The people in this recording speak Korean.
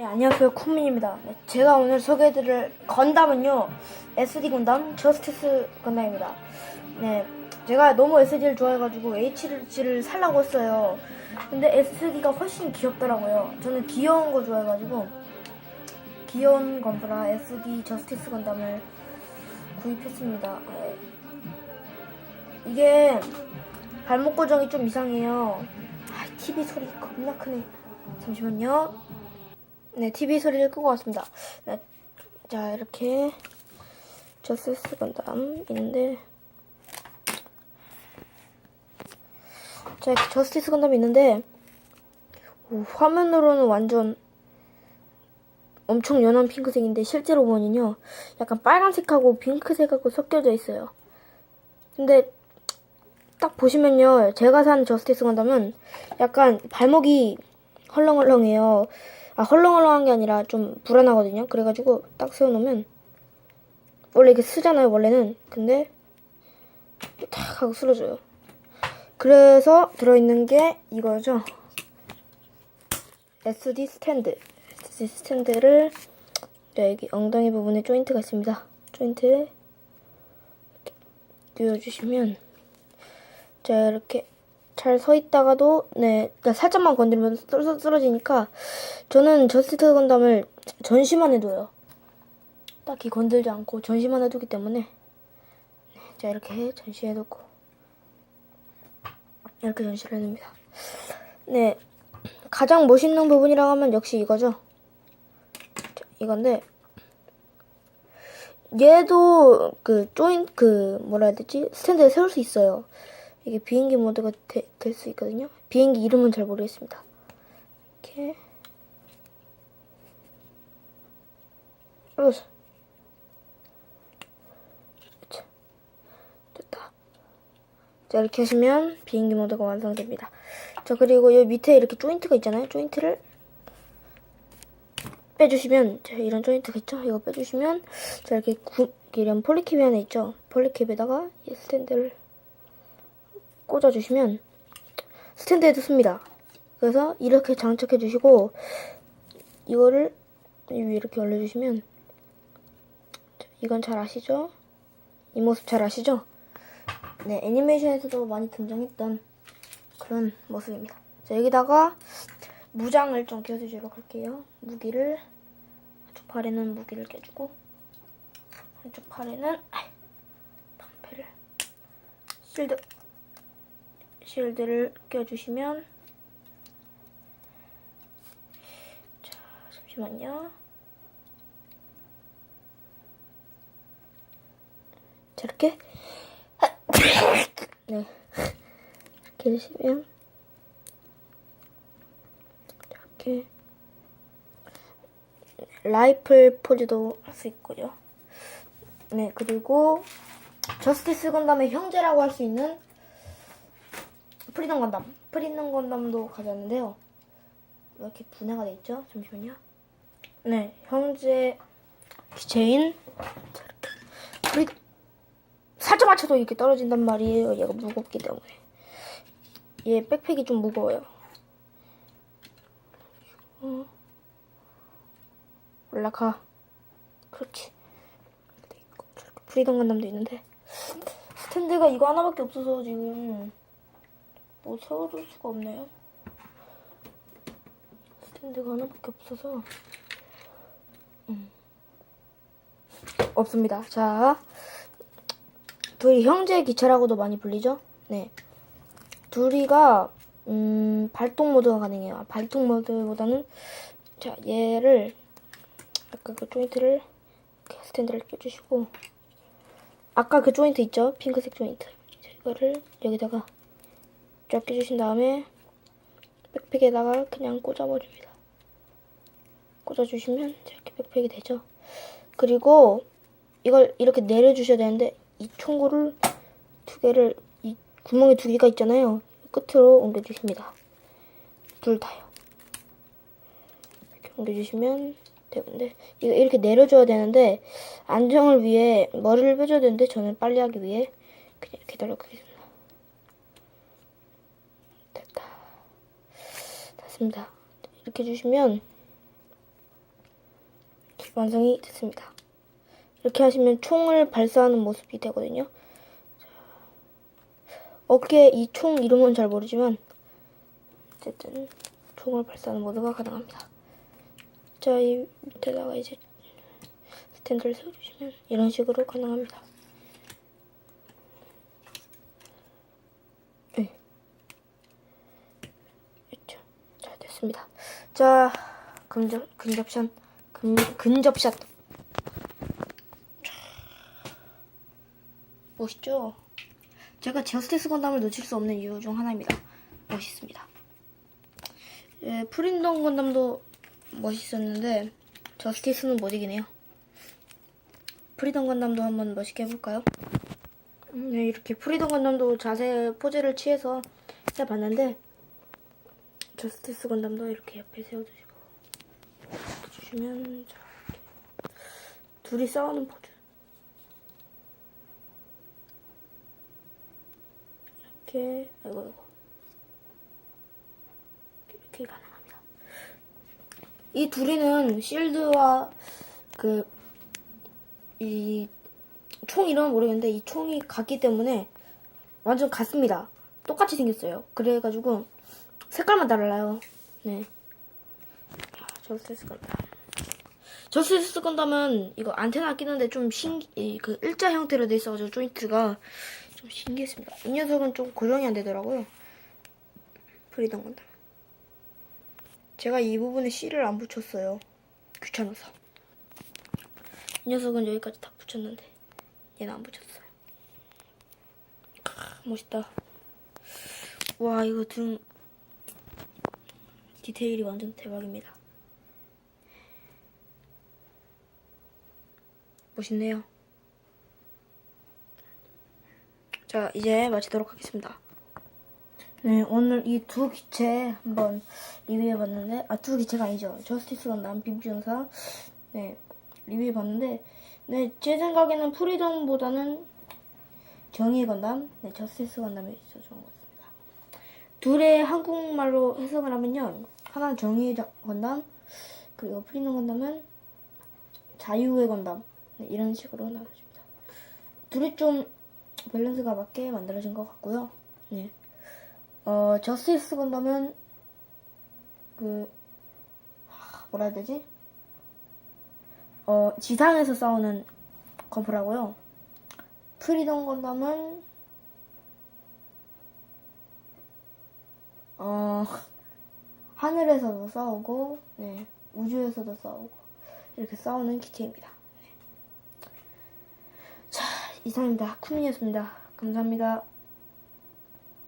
네, 안녕하세요. 쿤민입니다. 네, 제가 오늘 소개해드릴 건담은요 SD 건담 저스티스 건담입니다. 네 제가 너무 SD를 좋아해가지고 HG를 살라고 했어요. 근데 SD가 훨씬 귀엽더라고요. 저는 귀여운 거 좋아해가지고 귀여운 건브라 SD 저스티스 건담을 구입했습니다. 네. 이게 발목 고정이 좀 이상해요. 아, TV 소리 겁나 크네. 잠시만요 네, TV 소리를 끄고 왔습니다. 네, 자, 이렇게 저스스 건담 있는데 자, 저스티스 건담이 있는데 오, 화면으로는 완전 엄청 연한 핑크색인데 실제로 보면요 약간 빨간색하고 핑크색하고 섞여져 있어요. 근데 딱 보시면요 제가 산 저스티스 건담은 약간 발목이 헐렁헐렁해요. 아, 헐렁헐렁한 게 아니라 좀 불안하거든요. 그래가지고 딱 세워놓으면 원래 이게 쓰잖아요, 원래는. 근데 탁 하고 쓰러져요. 그래서 들어있는 게 이거죠. SD 스탠드. SD 스탠드를 네, 여기 엉덩이 부분에 조인트가 있습니다. 조인트 이렇게 끼워주시면 자 이렇게 잘 서 있다가도 네 그러니까 살짝만 건드리면 쓰러, 쓰러지니까 저는 저스티스 건담을 전시만 해둬요. 딱히 건들지 않고 전시만 해두기 때문에 네, 자 이렇게 전시해놓고 이렇게 전시를 해둡니다. 네 가장 멋있는 부분이라고 하면 역시 이거죠. 자, 이건데 얘도 그 조인 그 뭐라 해야 되지 스탠드에 세울 수 있어요. 이게 비행기 모드가 될 수 있거든요. 비행기 이름은 잘 모르겠습니다. 이렇게 으스. 그쵸. 됐다. 자 이렇게 하시면 비행기 모드가 완성됩니다. 자 그리고 여기 밑에 이렇게 조인트가 있잖아요. 조인트를 빼주시면 자 이런 조인트가 있죠. 이거 빼주시면 자 이렇게 구, 이런 폴리캡이 하나 있죠. 폴리캡에다가 이 스탠드를 꽂아주시면 스탠드에도 씁니다. 그래서 이렇게 장착해 주시고 이거를 이렇게 올려주시면 이건 잘 아시죠? 이 모습 잘 아시죠? 네, 애니메이션에서도 많이 등장했던 그런 모습입니다. 자, 여기다가 무장을 좀 껴주도록 할게요. 무기를 한쪽 팔에는 무기를 껴주고 한쪽 팔에는 방패를 실드 실드를 껴주시면. 자 잠시만요. 자 이렇게. 네. 이렇게 해주시면. 이렇게. 라이플 포즈도 할 수 있고요. 네 그리고 저스티스 건담의 형제라고 할 수 있는 프리덤 건담. 프리덤 건담도 가져왔는데요. 이렇게 분해가 돼 있죠? 잠시만요. 네, 형제 기체인 프리 살짝 맞춰도 이렇게 떨어진단 말이에요. 얘가 무겁기 때문에. 얘 백팩이 좀 무거워요. 어. 올라가. 그렇지. 프리덤 건담도 있는데 스탠드가 이거 하나밖에 없어서 지금 뭐 세워둘 수가 없네요. 스탠드가 하나밖에 없어서 음. 없습니다. 자, 둘이 형제 기체라고도 많이 불리죠? 네, 둘이가 음, 발동 모드가 가능해요. 발동 모드보다는 자 얘를 아까 그 조인트를 스탠드를 껴주시고 아까 그 조인트 있죠? 핑크색 조인트. 이거를 여기다가 쫙 끼주신 다음에 백팩에다가 그냥 꽂아버립니다. 꽂아주시면 이렇게 백팩이 되죠. 그리고 이걸 이렇게 내려주셔야 되는데 이 총구를 두 개를 이 구멍에 두 개가 있잖아요. 끝으로 옮겨주십니다. 둘 다요. 이렇게 옮겨주시면 되는데 이거 이렇게 내려줘야 되는데 안정을 위해 머리를 빼줘야 되는데 저는 빨리 하기 위해 그냥 이렇게 내려가겠습니다. 됐습니다. 이렇게 해주시면 완성이 됐습니다. 이렇게 하시면 총을 발사하는 모습이 되거든요. 자, 어깨 이 총 이름은 잘 모르지만 어쨌든 총을 발사하는 모드가 가능합니다. 자, 이 밑에다가 이제 스탠드를 세워주시면 이런 식으로 가능합니다. 네. 그렇죠. 자, 됐습니다. 자, 근접, 근접샷, 근, 근접샷. 자, 멋있죠? 제가 저스티스 건담을 놓칠 수 없는 이유 중 하나입니다. 멋있습니다. 예, 프린덤 건담도 멋있었는데 저스티스는 못 이기네요. 프리덤 건담도 한번 멋있게 해볼까요? 음, 네, 이렇게 프리덤 건담도 자세 포즈를 취해서 해봤는데 저스티스 건담도 이렇게 옆에 세워주시고 주시면 자, 이렇게 둘이 싸우는 포즈 이렇게 아이고 아이고 이렇게 가능합니다. 이 둘이는 실드와 그 이 총 이름은 모르겠는데 이 총이 같기 때문에 완전 같습니다. 똑같이 생겼어요. 그래가지고 색깔만 달라요. 네. 아, 저스티스 건담. 저스티스 건담은 이거 안테나 끼는데 좀 신기, 그 일자 형태로 돼 있어가지고 조인트가 좀 신기했습니다. 이 녀석은 좀 고정이 안 되더라고요. 프리덤 건담. 제가 이 부분에 C를 안 붙였어요. 귀찮아서. 이 녀석은 여기까지 다 붙였는데 얘는 안 붙였어요. 크, 멋있다. 와 이거 등 디테일이 완전 대박입니다. 멋있네요. 자 이제 마치도록 하겠습니다. 네 오늘 이 두 기체 한번 리뷰해봤는데 아 두 기체가 아니죠. 저스티스 건담 빔중사 네 리뷰해봤는데 네 제 생각에는 프리덤보다는 정의 건담, 네 저스티스 건담이 더 좋은 것 같습니다. 둘의 한국말로 해석을 하면요. 하나는 정의의 자- 건담, 그리고 프리덤 건담은 자유의 건담. 네, 이런 식으로 나눠집니다. 둘이 좀 밸런스가 맞게 만들어진 것 같고요. 네. 어, 저스티스 건담은 그 하, 뭐라 해야 되지? 어, 지상에서 싸우는 건프라고요. 프리덤 건담은 어 하늘에서도 싸우고 네 우주에서도 싸우고 이렇게 싸우는 기체입니다. 네. 자 이상입니다. 쿠민이었습니다. 감사합니다.